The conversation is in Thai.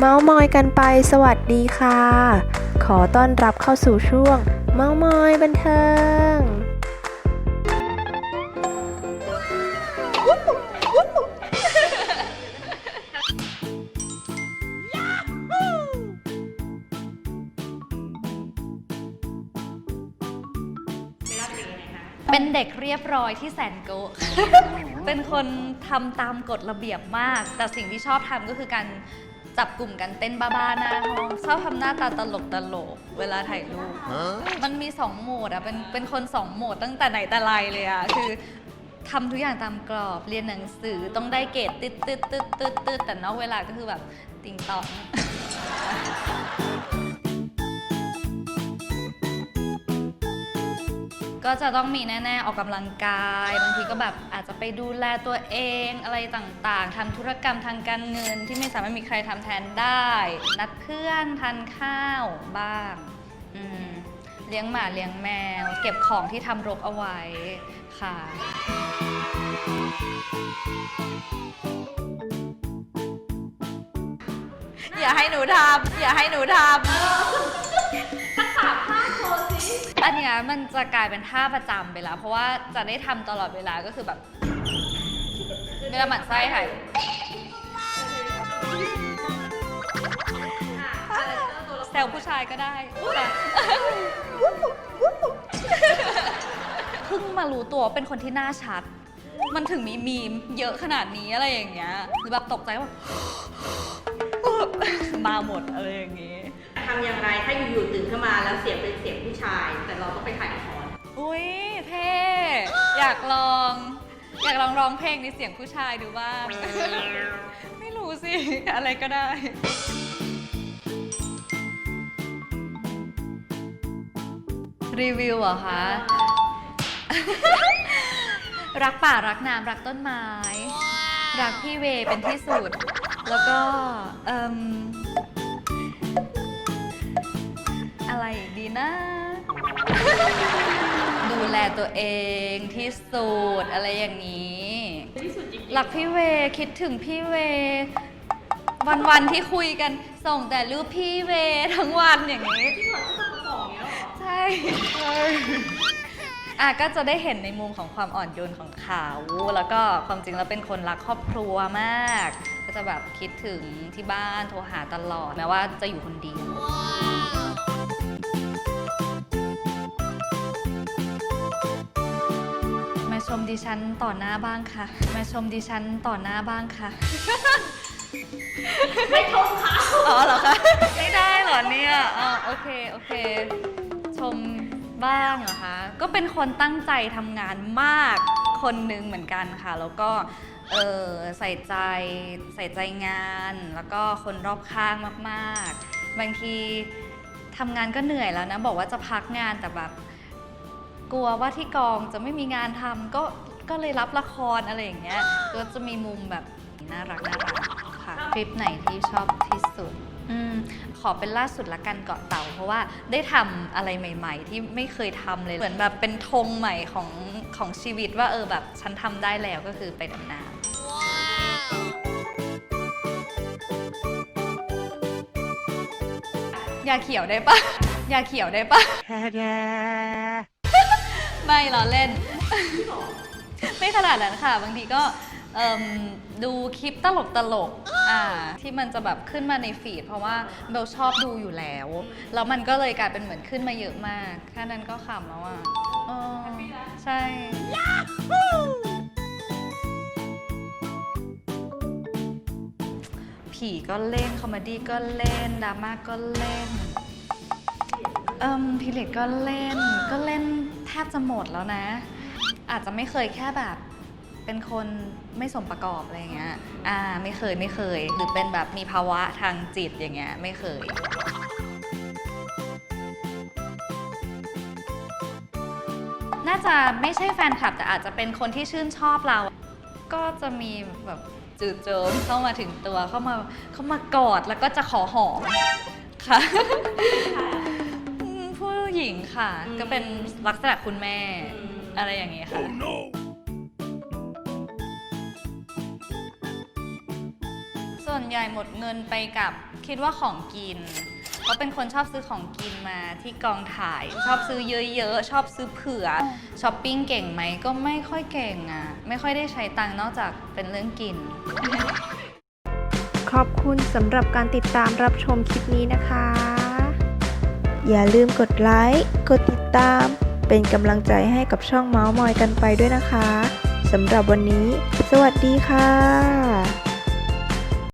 เมาส์มอยกันไปสวัสดีค่ะ ขอต้อนรับเข้าสู่ช่วง เมาส์มอยบันเทิง เป็นเด็กเรียบร้อยที่แสนโกะ เป็นคนทำตามกฎระเบียบมาก แต่สิ่งที่ชอบทำก็คือการ จับกลุ่มกันเต้นบ้าๆหน้าห้องชอบทำหน้าตาตลกตลกๆเวลาถ่ายรูป มันมีสองโหมดอะเป็นเป็นคนสองโหมดตั้งแต่ไหนแต่ไรเลยอะคือทำทุกอย่างตามกรอบเรียนหนังสือต้องได้เกรดตึ๊ดตึ๊ดตึ๊ดตึ๊ดตึ๊ดแต่นอกเวลาก็คือแบบติงตอง ก็จะต้องมีแน่ๆ ออกกำลังกาย บางทีก็แบบอาจจะไปดูแลตัวเองอะไรต่างๆทำธุรกรรมทางการเงินที่ไม่สามารถมีใครทำแทนได้ นัดเพื่อนทานข้าวบ้างอืมเลี้ยงหมาเลี้ยงแมว เก็บของที่ทำรกเอาไว้ค่ะ อย่าให้หนูทำอย่าให้หนูทำ นี้ยมันจะกลายเป็นท่าประจำไปแล้ว เพราะว่าจะได้ทำตลอดเวลาก็คือแบบเวลาหมั่นไส้ค่ะแซวผู้ชายก็ได้ค่เพิ่งมารู้ตัวเป็นคนที่หน้าชัด มันถึงมีมีมเยอะขนาดนี้อะไรอย่างเงี้ย หรือแบบตกใจว่า มาหมดอะไรอย่างงี้ ทำอย่างไรถ้าอยู่ๆตื่นขึ้นมาแล้วเสียงเป็นเสียงผู้ชาย แต่เราต้องไปถ่ายละครอุ้ยเท่ อยากลอง อยากลองร้องเพลงในเสียงผู้ชายดูบ้าง ไม่รู้สิ อะไรก็ได้ รีวิวเหรอคะ รักป่ารักน้ำรักต้นไม้ รักพี่เวย์เป็นที่สุด แล้วก็เอิ่ม อะไรอีกดีนะ ดูแลตัวเองที่สุดอะไรอย่างนี้ที่สุดจริงรักพี่เวย์คิดถึงพี่เวย์วันๆที่คุยกันส่งแต่รูปพี่เวย์ทั้งวันอย่างนี้ที่เหมือนจะต้องมาบอกอย่างเงี้ยเหรอใช่อะก็จะได้เห็นในมุมของความอ่อนโยนของเขาแล้วก็ความจริงแล้วเป็นคนรักครอบครัวมาก ก็จะแบบคิดถึงที่บ้านโทรหาตลอดแม้ว่าจะอยู่คนเดียว มาชมดิฉันต่อหน้าบ้างค่ะ มาชมดิฉันต่อหน้าบ้างค่ะ ไม่ชมเขาอ๋อเหรอคะ ไม่ได้เหรอเนี่ยอ๋อโอเค โอเค ชมบ้างเหรอคะ ก็เป็นคนตั้งใจทำงานมากคนหนึ่งเหมือนกันค่ะ แล้วก็เออใส่ใจใส่ใจงาน แล้วก็คนรอบข้างมาก ๆ บางที ทำงานก็เหนื่อยแล้วนะ บอกว่าจะพักงานแต่แบบ กลัวว่าที่กองจะไม่มีงานทำก็ก็เลยรับละครอะไรอย่างเงี้ยก็จะมีมุมแบบน่ารักน่ารักค่ะคลิปไหนที่ชอบที่สุดอืมขอเป็นล่าสุดละกันเกาะเต่า เพราะว่าได้ทำอะไรใหม่ ๆ ที่ไม่เคยทำเลยเหมือนแบบเป็นธงใหม่ของของชีวิตว่าเออแบบฉันทำได้แล้วก็คือไปดำน้ำ ยาเขียวได้ปะยาเขียวได้ปะไม่ล้อเล่น ไม่ขนาดนั้นค่ะ บางทีก็เอิ่มดูคลิปตลกตลกๆอ่าที่มันจะแบบขึ้นมาในฟีด เพราะว่าเบลชอบดูอยู่แล้ว แล้วมันก็เลยกลายเป็นเหมือนขึ้นมาเยอะมาก แค่นั้นก็ขำแล้วอะเออใช่ ผีก็เล่น คอมเมดี้ก็เล่น ดราม่าก็เล่น เอิมพีเรียดก็เล่น ก็เล่นแทบจะหมดแล้วนะ อาจจะไม่เคยแค่แบบ เป็นคนไม่สมประกอบอะไรอย่างเงี้ย อ่า ไม่เคยไม่เคย หรือเป็นแบบมีภาวะทางจิตอย่างเงี้ย ไม่เคย น่าจะไม่ใช่แฟนคลับแต่อาจจะเป็นคนที่ชื่นชอบเรา ก็จะมีแบบ จืดเจิมเข้ามาถึงตัวเข้ามาเข้ามากอดแล้วก็จะขอหอมค่ะอืมผู้หญิงค่ะก็เป็นลักษณะคุณแม่ อะไรอย่างเงี้ยค่ะส่วนส่วนใหญ่หมดเงินไปกับคิดว่าของกิน เพราเป็นคนชอบซื้อของกินมาที่กองถ่าย ชอบซื้อเยอะๆ ชอบซื้อเผื่อช้อปปิ้งเก่งไหมก็ไม่ค่อยเก่งอะ ไม่ค่อยได้ใช้ตังค์นอกจากเป็นเรื่องกิน ขอบคุณสำหรับการติดตามรับชมคลิปนี้นะคะ อย่าลืมกดไลค์กดติดตาม เป็นกำลังใจให้กับช่องเมาส์มอยกันไปด้วยนะคะสำหรับวันนี้ สวัสดีค่ะ